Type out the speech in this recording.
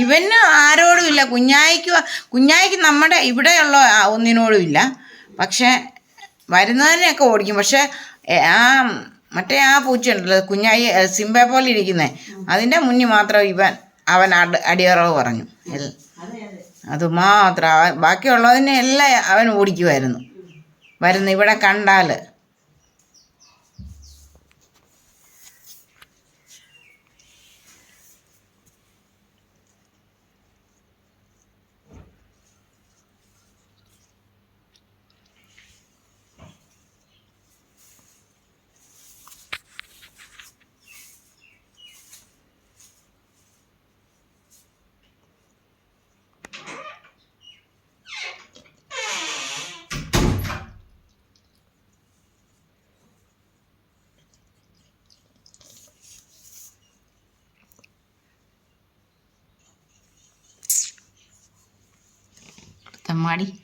ഇവന് ആരോടും ഇല്ല. കുഞ്ഞായിക്ക് കുഞ്ഞായിക്ക് നമ്മുടെ ഇവിടെയുള്ള ഒന്നിനോടും ഇല്ല. പക്ഷേ വരുന്നതിനെയൊക്കെ ഓടിക്കും. പക്ഷേ ആ മറ്റേ ആ പൂച്ചയുണ്ടല്ലോ കുഞ്ഞായി സിംബ പോലെ ഇരിക്കുന്നത് അതിന്റെ മുന്നിൽ മാത്രം ഇവൻ അവൻ അടി അടിയറവ് പറഞ്ഞു. അത് മാത്രം. ബാക്കിയുള്ളതിനെ എല്ലാം അവൻ ഓടിക്കുമായിരുന്നു വരുന്ന ഇവിടെ കണ്ടാൽ somebody.